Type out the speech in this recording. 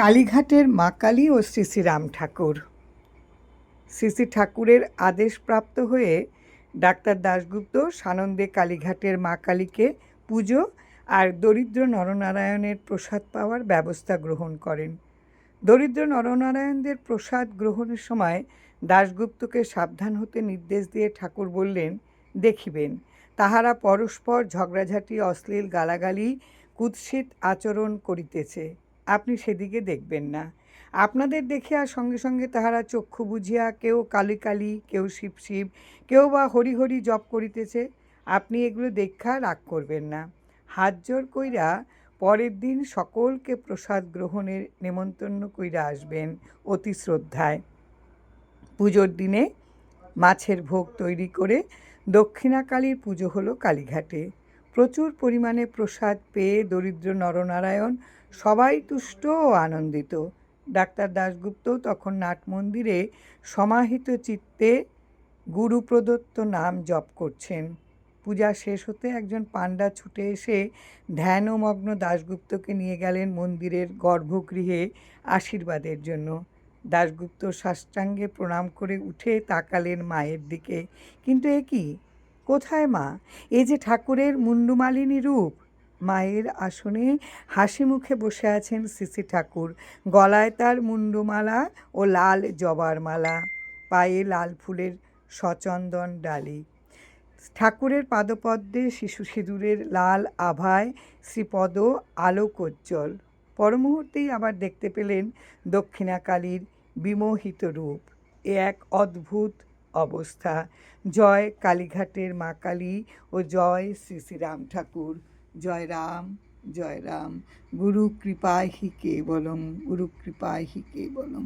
কালীঘাটের মা কালী ও শ্রী শ্রী রাম ঠাকুর। শ্রী শ্রী ঠাকুরের আদেশপ্রাপ্ত হয়ে ডাক্তার দাশগুপ্ত সানন্দে কালীঘাটের মা কালীকে পুজো আর দরিদ্র নরনারায়ণের প্রসাদ পাওয়ার ব্যবস্থা গ্রহণ করেন। দরিদ্র নরনারায়ণদের প্রসাদ গ্রহণের সময় দাশগুপ্তকে সাবধান হতে নির্দেশ দিয়ে ঠাকুর বললেন, দেখিবেন, তাহারা পরস্পর ঝগড়াঝাটি, অশ্লীল গালাগালি, কুৎসিত আচরণ করিতেছে। আপনি সেদিকে দেখবেন না। আপনাদের দেখিয়া সঙ্গে সঙ্গে তাহারা চক্ষু বুঝিয়া কেউ কালী কালী, কেউ শিব শিব কেউ বা হরি হরি জপ করিতেছে। আপনি এগুলো দেখা রাগ করবেন না। হাত জোর কইরা পরের দিন সকলকে প্রসাদ গ্রহণের নেমন্তন্ন কইরা আসবেন অতি শ্রদ্ধায়। পুজোর দিনে মাছের ভোগ তৈরি করে দক্ষিণাকালীর পুজো হলো কালীঘাটে। প্রচুর পরিমাণে প্রসাদ পেয়ে দরিদ্র নরনারায়ণ সবাই তুষ্ট ও আনন্দিত। ডাক্তার দাশগুপ্ত তখন নাট মন্দিরে সমাহিত চিত্তে গুরু প্রদত্ত নাম জপ করছেন। পূজা শেষ হতে একজন পাণ্ডা ছুটে এসে ধ্যানমগ্ন দাশগুপ্তকে নিয়ে গেলেন মন্দিরের গর্ভগৃহে আশীর্বাদের জন্য। দাশগুপ্ত সাষ্টাঙ্গে প্রণাম করে উঠে তাকালেন মায়ের দিকে। কিন্তু এ কি? কোথায় মা? এ যে ঠাকুরের মুন্ডুমালিনী রূপ। মায়ের আসনে হাসি মুখে বসে আছেন সিসি ঠাকুর। গলায় তার মুন্ডুমালা ও লাল জবার মালা। পায়ে লাল ফুলের সচন্দন ডালি। ঠাকুরের পাদপদ্মে শিশু সিঁদুরের লাল আভায় শ্রীপদ আলোকোজ্জ্বল। পরমুহূর্তেই আবার দেখতে পেলেন দক্ষিণাকালীর বিমোহিত রূপ। এ এক অদ্ভুত অবস্থা। জয় কালীঘাটের মা কালী ও জয় শ্রী শ্রী রাম ঠাকুর। জয় রাম জয় রাম। গুরু কৃপায় হি কে বলম গুরু কৃপায় হি কেবলম।